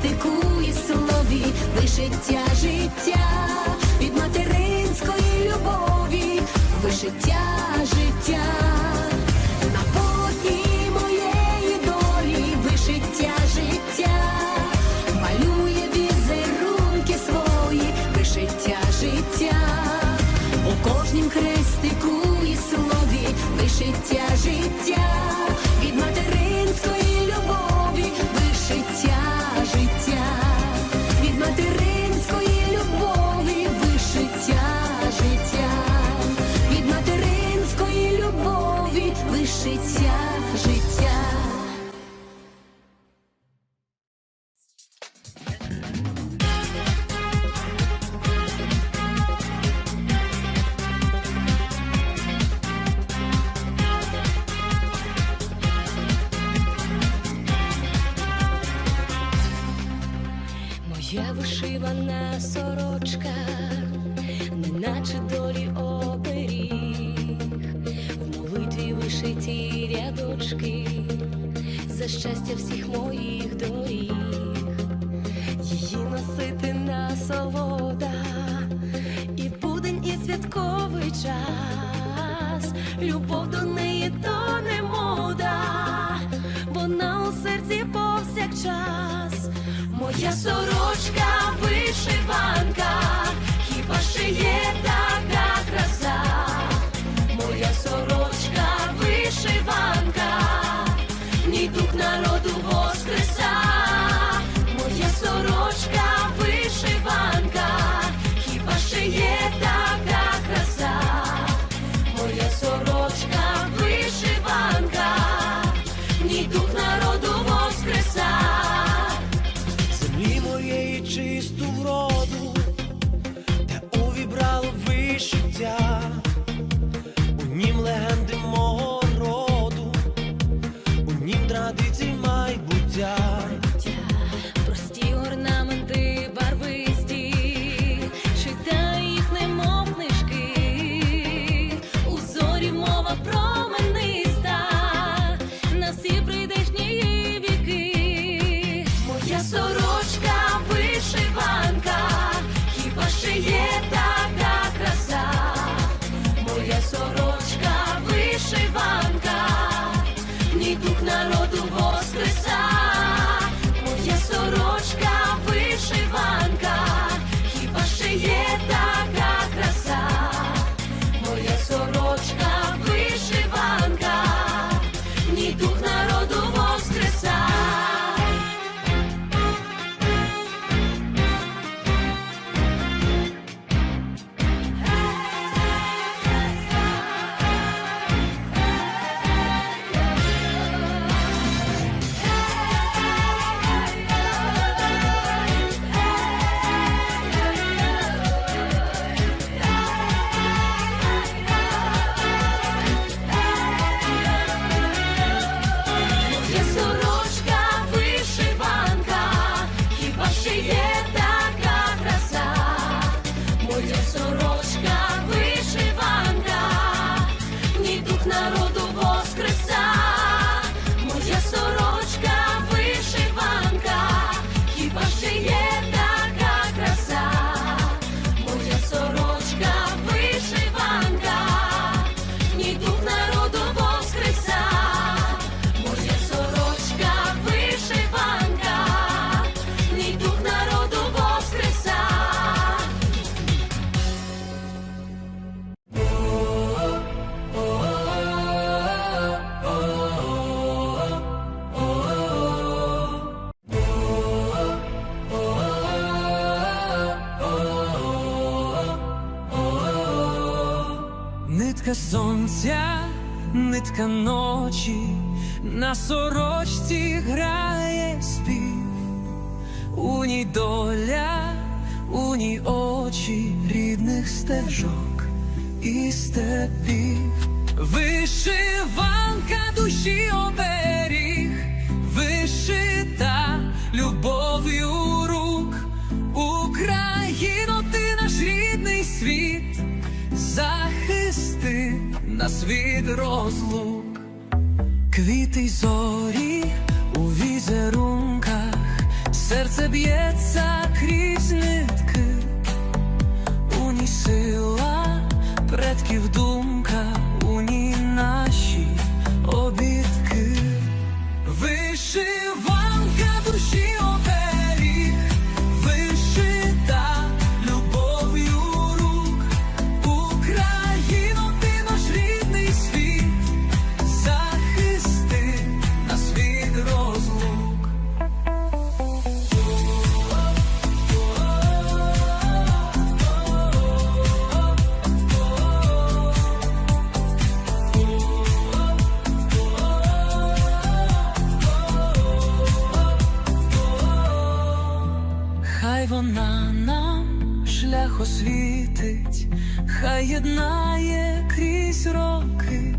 практикує слові, вишиття життя від материнської любові, вишиття життя, на моєї долі, вишиття життя, малює візерунки свої, вишиття життя, у кожнім хрестику і слові, вишиття життя. вишиті рядочки, за щастя всіх моїх доріг, її носити на насолода, і будень, і святковий час, любов до неї то не мода, вона у серці повсякчас, моя сорочка вишива. ci stuprò нитка сонця, нитка ночі, на сорочці грає спів, у ній доля, у ній очі рідних стежок і степів, вишиванка душі оберіг, вишита любов'ю захисти світ розлук, квіти зорі у візерунках, серце б'ється крізь нитки, у ній предків думка, вона нам шлях освітить, хай єднає крізь роки,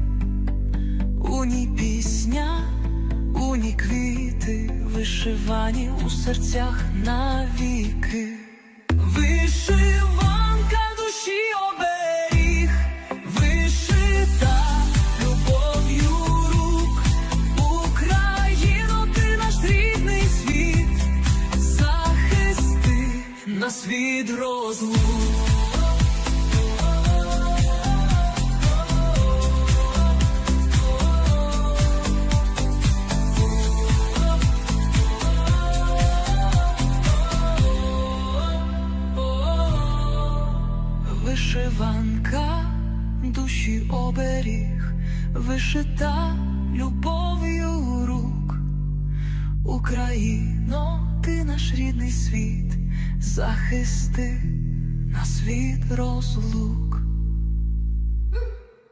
у ній пісня, у ній квіти, вишивані у серцях навіки. Оберіг, вишита любов'ю рук. Україно, ти наш рідний світ, захисти нас від розлук.